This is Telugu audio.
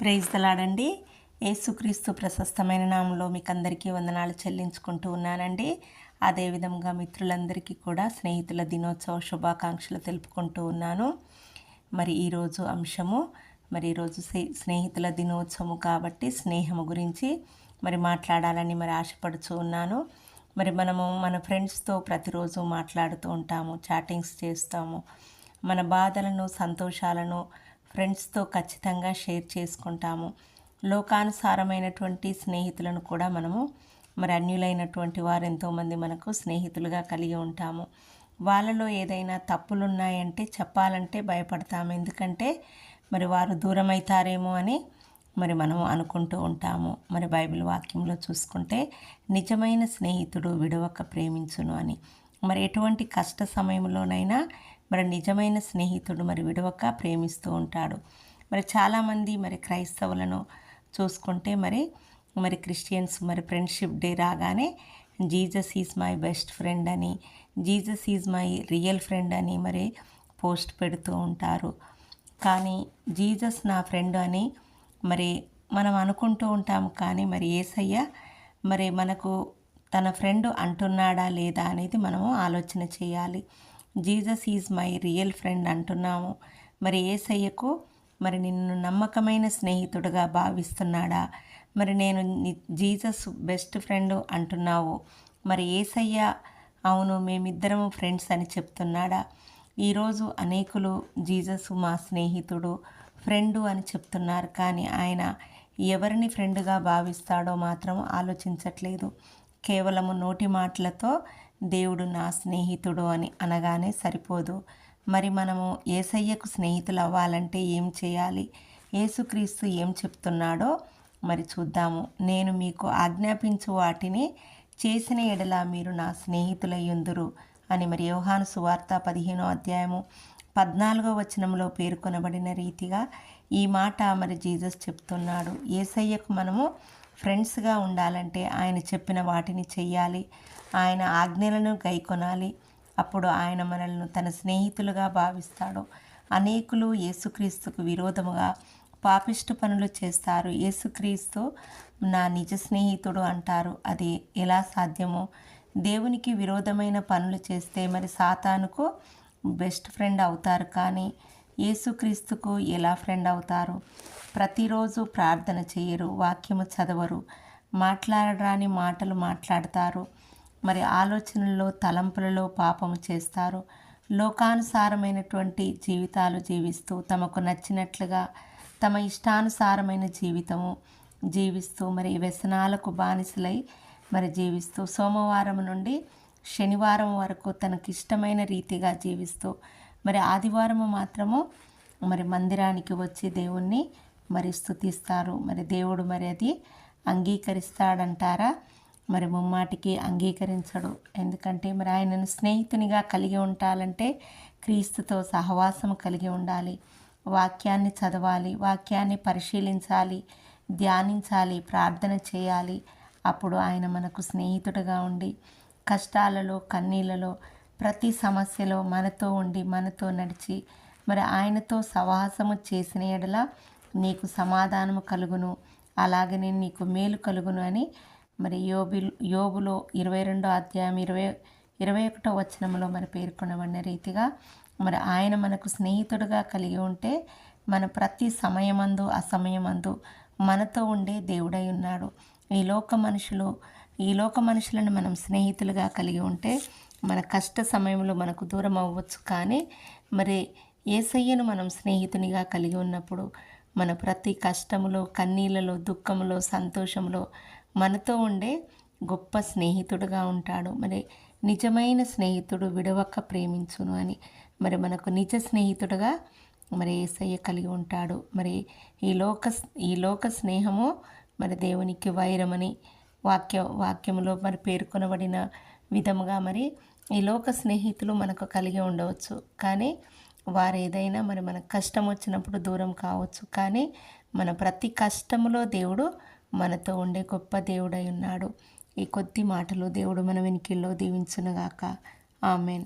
ప్రైజ్ తలాడండి యేసుక్రీస్తు ప్రశస్తమైన నామంలో మీకు అందరికీ వందనాలు చెల్లించుకుంటూ ఉన్నానండి. అదేవిధంగా మిత్రులందరికీ కూడా స్నేహితుల దినోత్సవ శుభాకాంక్షలు తెలుపుకుంటూ ఉన్నాను. మరి ఈరోజు అంశము మరి ఈరోజు స్నేహితుల దినోత్సవం కాబట్టి స్నేహము గురించి మరి మాట్లాడాలని మరి ఆశపడుతూ ఉన్నాను. మరి మనము మన ఫ్రెండ్స్తో ప్రతిరోజు మాట్లాడుతూ ఉంటాము చాటింగ్స్ చేస్తాము. మన బాధలను సంతోషాలను ఫ్రెండ్స్తో ఖచ్చితంగా షేర్ చేసుకుంటాము. లోకానుసారమైనటువంటి స్నేహితులను కూడా మనము మరి అన్యులైనటువంటి వారు ఎంతోమంది మనకు స్నేహితులుగా కలిగి ఉంటాము. వాళ్ళలో ఏదైనా తప్పులు ఉన్నాయంటే చెప్పాలంటే భయపడతాము. ఎందుకంటే మరి వారు దూరం అవుతారేమో అని మరి మనం అనుకుంటూ ఉంటాము. మరి బైబిల్ వాక్యంలో చూసుకుంటే నిజమైన స్నేహితుడు విడవక ప్రేమించును అని. మరి ఎటువంటి కష్ట సమయంలోనైనా మరి నిజమైన స్నేహితుడు మరి విడవక ప్రేమిస్తూ ఉంటాడు. మరి చాలామంది మరి క్రైస్తవులను చూసుకుంటే మరి మరి క్రిస్టియన్స్ మరి ఫ్రెండ్షిప్ డే రాగానే Jesus is my best friend అని Jesus is my real friend అని మరి పోస్ట్ పెడుతూ ఉంటారు. కానీ జీజస్ నా ఫ్రెండ్ అని మరి మనం అనుకుంటూ ఉంటాము కానీ మరి ఏసయ్య మరి మనకు తన ఫ్రెండ్ అంటున్నాడా లేదా అనేది మనము ఆలోచన చేయాలి. Jesus is my real friend అంటున్నాము. మరి ఏసయ్యకు మరి నిన్ను నమ్మకమైన స్నేహితుడుగా భావిస్తున్నాడా? మరి నేను జీజస్ బెస్ట్ ఫ్రెండ్ అంటున్నావు. మరి ఏసయ్య అవును మేమిద్దరము ఫ్రెండ్స్ అని చెప్తున్నాడా? ఈరోజు అనేకులు జీజస్ మా స్నేహితుడు ఫ్రెండు అని చెప్తున్నారు. కానీ ఆయన ఎవరిని ఫ్రెండ్గా భావిస్తాడో మాత్రం ఆలోచించట్లేదు. కేవలము నోటి మాటలతో దేవుడు నా స్నేహితుడు అని అనగానే సరిపోదు. మరి మనము ఏసయ్యకు స్నేహితులు అవ్వాలంటే ఏం చేయాలి? ఏసుక్రీస్తు ఏం చెప్తున్నాడో మరి చూద్దాము. నేను మీకు ఆజ్ఞాపించు వాటిని చేసిన ఎడల మీరు నా స్నేహితులయ్యుందురు అని మరి యోహాను సువార్త పదిహేనో అధ్యాయము పద్నాలుగో వచనంలో పేర్కొనబడిన రీతిగా ఈ మాట మరి జీసస్ చెప్తున్నాడు. ఏసయ్యకు మనము ఫ్రెండ్స్గా ఉండాలంటే ఆయన చెప్పిన వాటిని చెయ్యాలి. ఆయన ఆజ్ఞలను గైకొనాలి అప్పుడు ఆయన మనల్ని తన స్నేహితులుగా భావిస్తాడు. అనేకులు యేసుక్రీస్తుకు విరోధముగా పాపిష్టు పనులు చేస్తారు. యేసుక్రీస్తు నా నిజ స్నేహితుడు అంటారు. అది ఎలా సాధ్యమో? దేవునికి విరోధమైన పనులు చేస్తే మరి సాతానుకు బెస్ట్ ఫ్రెండ్ అవుతారు కానీ యేసుక్రీస్తుకు ఎలా ఫ్రెండ్ అవుతారు? ప్రతిరోజు ప్రార్థన చేయరు వాక్యము చదవరు మాట్లాడరాని మాటలు మాట్లాడతారు మరి ఆలోచనల్లో తలంపులలో పాపము చేస్తారు. లోకానుసారమైనటువంటి జీవితాలు జీవిస్తూ తమకు నచ్చినట్లుగా తమ ఇష్టానుసారమైన జీవితము జీవిస్తూ మరి వ్యసనాలకు బానిసలై మరి జీవిస్తూ సోమవారం నుండి శనివారం వరకు తనకిష్టమైన రీతిగా జీవిస్తూ మరి ఆదివారం మాత్రము మరి మందిరానికి వచ్చి దేవుణ్ణి మరి స్థుతిస్తారు మరి దేవుడు మరి అది అంగీకరిస్తాడంటారా? మరి ముమ్మాటికి అంగీకరించడు. ఎందుకంటే మరి ఆయనను స్నేహితునిగా కలిగి ఉండాలంటే క్రీస్తుతో సహవాసం కలిగి ఉండాలి. వాక్యాన్ని చదవాలి వాక్యాన్ని పరిశీలించాలి ధ్యానించాలి ప్రార్థన చేయాలి. అప్పుడు ఆయన మనకు స్నేహితుడుగా ఉండి కష్టాలలో కన్నీళ్ళలో ప్రతి సమస్యలో మనతో ఉండి మనతో నడిచి మరి ఆయనతో సవాసము చేసిన ఎడల నీకు సమాధానము కలుగును. అలాగనే నీకు మేలు కలుగును అని మరి యోబి యోబులో ఇరవై రెండో అధ్యాయం ఇరవై ఇరవై ఒకటో వచనంలో మరి పేర్కొనబడిన రీతిగా మరి ఆయన మనకు స్నేహితుడుగా కలిగి ఉంటే మన ప్రతి సమయమందు అసమయమందు మనతో ఉండే దేవుడై ఉన్నాడు. ఈ లోక మనుషులు ఈ లోక మనుషులను మనం స్నేహితులుగా కలిగి ఉంటే మన కష్ట సమయంలో మనకు దూరం అవ్వచ్చు. కానీ మరి ఏసయ్యను మనం స్నేహితునిగా కలిగి ఉన్నప్పుడు మన ప్రతి కష్టములో కన్నీళ్ళలో దుఃఖములో సంతోషంలో మనతో ఉండే గొప్ప స్నేహితుడుగా ఉంటాడు. మరి నిజమైన స్నేహితుడు విడవక్క ప్రేమించును అని మరి మనకు నిజ స్నేహితుడుగా మరి ఏసయ్య కలిగి ఉంటాడు. మరి ఈ లోక ఈ లోక స్నేహము మరి దేవునికి వైరమని వాక్య వాక్యములో మరి పేర్కొనబడిన విధముగా మరి ఈ లోక స్నేహితులు మనకు కలిగి ఉండవచ్చు. కానీ వారు ఏదైనా మరి మనకు కష్టం వచ్చినప్పుడు దూరం కావచ్చు. కానీ మన ప్రతి కష్టములో దేవుడు మనతో ఉండే గొప్ప దేవుడై ఉన్నాడు. ఈ కొద్ది మాటలు దేవుడు మన వెనుకల్లో దీవించునుగాక. ఆమెన్.